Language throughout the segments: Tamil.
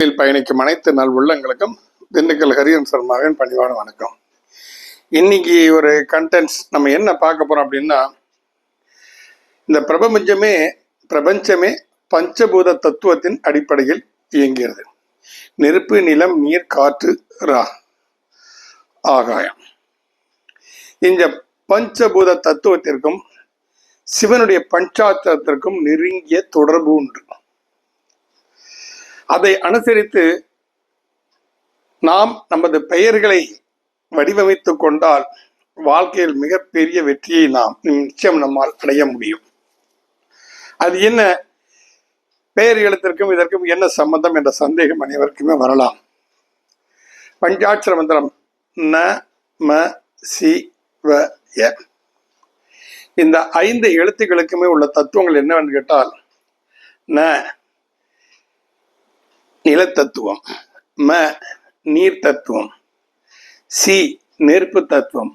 இதில் பயணிக்கும் அனைத்து நல் உள்ளங்களுக்கும் திண்டுக்கல் ஹரியன் சர்மாவின் பணிவான வணக்கம். இன்னைக்கு ஒரு கண்டென்ட்ஸ் நம்ம என்ன பார்க்க போறோம் அப்படின்னா இந்த பிரபஞ்சமே பிரபஞ்சமே பஞ்சபூத தத்துவத்தின் அடிப்படையில் இயங்குகிறது. நெருப்பு நிலம் நீர் காற்று ரா ஆகாயம். இந்த பஞ்சபூத தத்துவத்திற்கும் சிவனுடைய பஞ்சாத்தத்திற்கும் நெருங்கிய தொடர்பு உண்டு. அதை அனுசரித்து நாம் நமது பெயர்களை வடிவமைத்து கொண்டால் வாழ்க்கையில் மிகப்பெரிய வெற்றியை நாம் நிச்சயம் நம்மால் அடைய முடியும். அது என்ன? பெயர் எழுத்திற்கும் இதற்கும் என்ன சம்பந்தம் என்ற சந்தேகம் அனைவருக்குமே வரலாம். பஞ்சாட்சர மந்திரம் ந ம சி வ எ. இந்த ஐந்து எழுத்துக்களுக்குமே உள்ள தத்துவங்கள் என்னவென்று கேட்டால் ந நிலத்தத்துவம். ம நீர் தத்துவம் சி நெருப்பு தத்துவம்.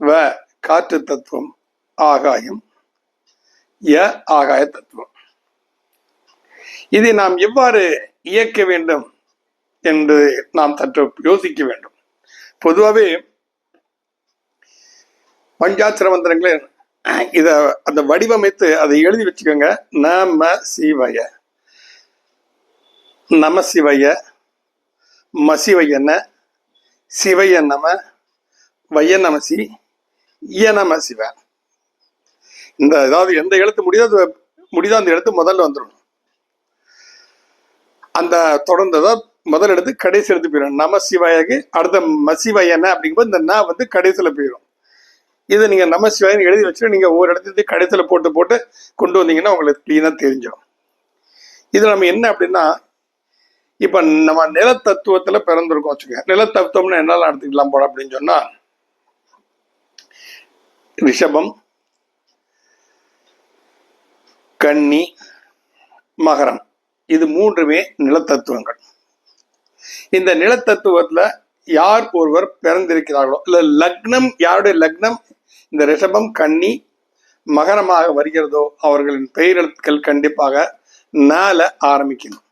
வ காற்று தத்துவம். ஆகாயம். ய ஆகாய தத்துவம். இதை நாம் எவ்வாறு இயக்க வேண்டும் என்று நாம் சற்று யோசிக்க வேண்டும். பொதுவாகவே பஞ்சாட்சர மந்திரங்களை இதை அந்த வடிவமைத்து அதை எழுதி வச்சுக்கோங்க. நம சிவய நம சிவைய மசிவயன சிவைய நம வைய நமசி இய நம சிவ. இந்த அதாவது எந்த எழுத்து முடியுதோ அது முடியுதோ அந்த எழுத்து முதல்ல வந்துடும் அந்த தொடர்ந்ததான் முதல் எடுத்து கடைசி எடுத்து போயிடும் நம சிவாயக்கு அடுத்த மசிவயன அப்படிங்கும்போது இந்த ந வந்து கடைசியில் போயிடும் இதை நீங்கள் நம சிவாயன்னு எழுதி வச்சுட்டு நீங்கள் ஒவ்வொரு இடத்துலையும் கடைசியில் போட்டு போட்டு கொண்டு வந்தீங்கன்னா உங்களுக்கு க்ளீனாக தெரிஞ்சிடும் இதில் நம்ம என்ன அப்படின்னா இப்போ நம்ம நிலத்தத்துவத்தில் பிறந்திருக்கோம் வச்சுக்க நிலத்தத்துவம்னு என்னெல்லாம் எடுத்துக்கலாம் போல அப்படின்னு சொன்னால் ரிஷபம் கன்னி மகரம். இது மூன்றுமே நிலத்தத்துவங்கள். இந்த நிலத்தத்துவத்துல யார் ஒருவர் பிறந்திருக்கிறார்களோ இல்ல லக்னம் யாருடைய லக்னம்? இந்த ரிஷபம் கன்னி மகரமாக வருகிறதோ அவர்களின் பெயரெழுத்துக்கள் கண்டிப்பாக நால ஆரம்பிக்கணும்.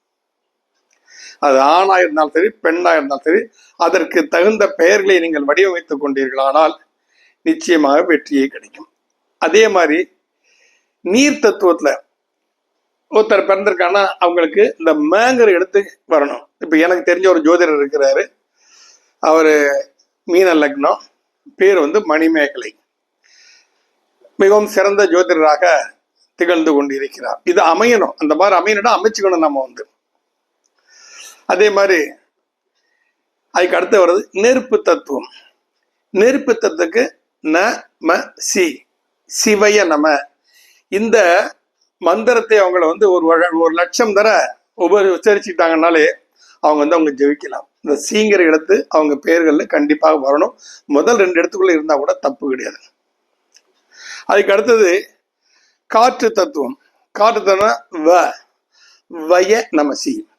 அது ஆணா இருந்தாலும் சரி பெண்ணா இருந்தாலும் சரி அதற்கு தகுந்த பெயர்களை நீங்கள் வடிவமைத்துக் கொண்டீர்களானால் நிச்சயமாக வெற்றியே கிடைக்கும். அதே மாதிரி நீர் தத்துவத்துல ஒருத்தர் பிறந்திருக்காங்கன்னா அவங்களுக்கு இந்த மேங்கர் எடுத்து வரணும். இப்போ எனக்கு தெரிஞ்ச ஒரு ஜோதிடர் இருக்கிறாரு. அவர் மீன லக்னம் பேர் வந்து மணிமேகலை. மிகவும் சிறந்த ஜோதிடராக திகழ்ந்து கொண்டிருக்கிறார். இது அமையணும். அந்த மாதிரி அமையணும்னா அமைச்சுக்கணும் நம்ம வந்து. அதே மாதிரி அதுக்கு அடுத்து வர்றது நெருப்பு தத்துவம். நெருப்பு தத்துவத்துக்கு ந ம சி சிவைய நம. இந்த மந்திரத்தை அவங்கள வந்து ஒரு வழ- ஒரு லட்சம் தர உப உச்சரிச்சுட்டாங்கனாலே அவங்க வந்து அவங்க ஜெயிக்கலாம். இந்த சீங்கிற இடத்து அவங்க பெயர்களில் கண்டிப்பாக வரணும். முதல் ரெண்டு இடத்துக்குள்ள இருந்தால் கூட தப்பு கிடையாது. அதுக்கு அடுத்தது காற்று தத்துவம். காற்று தத்துவம் வ வய நமசி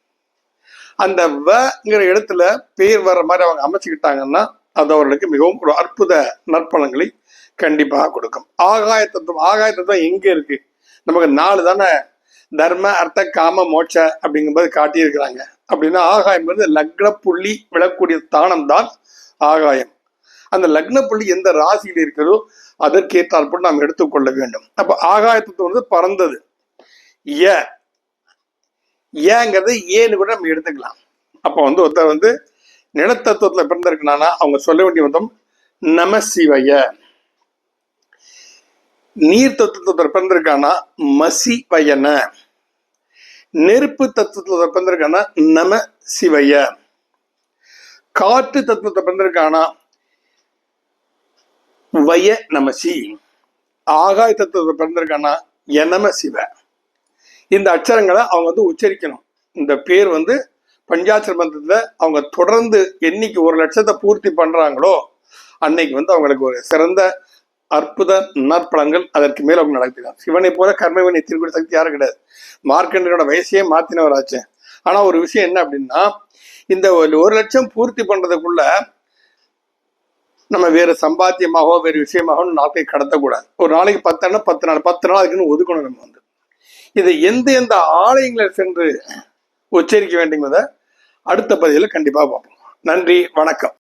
அந்த வங்கிற இடத்துல பேர் வர்ற மாதிரி அவங்க அமைச்சுக்கிட்டாங்கன்னா அது அவர்களுக்கு மிகவும் ஒரு அற்புத நற்பலன்களை கண்டிப்பாக கொடுக்கும். ஆகாய தத்துவம் ஆகாய தத்துவம் எங்க இருக்கு? நமக்கு நாலு தானே? தர்ம அர்த்த காம மோட்ச அப்படிங்கும்போது காட்டியிருக்கிறாங்க. அப்படின்னா ஆகாயம் வந்து லக்ன புள்ளி விழக்கூடிய ஸ்தானம் தான் ஆகாயம். அந்த லக்ன புள்ளி எந்த ராசியில் இருக்கிறதோ அதற்கேற்றால் போல் நாம் எடுத்துக்கொள்ள வேண்டும். அப்போ ஆகாயத்துவம் வந்து பறந்தது ஏ ஏங்கிறது ஏன்னு கூட நம்ம எடுத்துக்கலாம். அப்போ வந்து ஒருத்தர் வந்து நிலத்தத்துவத்தில் பிறந்திருக்கனானா அவங்க சொல்ல வேண்டிய மொத்தம் நம சிவைய நீர் தத்துவத்தில் பிறந்திருக்கானா மசி பயன நெருப்பு தத்துவத்தில் பிறந்திருக்கானா நம சிவைய காற்று தத்துவத்தை பிறந்திருக்கானா வய நமசி. ஆகாய தத்துவத்தை பிறந்திருக்கானா எனம சிவ இந்த அச்சரங்களை அவங்க வந்து உச்சரிக்கணும். இந்த பேர் வந்து பஞ்சாட்சர மந்திரத்தில் அவங்க தொடர்ந்து என்னைக்கு ஒரு லட்சத்தை பூர்த்தி பண்றாங்களோ அன்னைக்கு வந்து அவங்களுக்கு ஒரு சிறந்த அற்புத நற்பலங்கள் அதற்கு மேல் அவங்க நடத்தினார் சிவனை போல கர்மவினை திருக்கூட சக்தி யாரும் கிடையாது. மார்க்கண்டனோட வயசையே மாத்தினவராச்சு. ஆனா ஒரு விஷயம் என்ன அப்படின்னா இந்த ஒரு ஒரு லட்சம் பூர்த்தி பண்றதுக்குள்ள நம்ம வேறு சம்பாத்தியமாகவோ வேறு விஷயமாகவோ நாட்களை கடத்தக்கூடாது. ஒரு நாளைக்கு பத்து நாள் பத்து நாள் பத்து நாள் அதுக்குன்னு ஒதுக்கணும் நம்ம வந்து. இதை எந்த எந்த ஆலயங்களில் சென்று உச்சரிக்க வேண்டுங்கிறத அடுத்த பதிவில் கண்டிப்பாக பார்ப்போம். நன்றி வணக்கம்.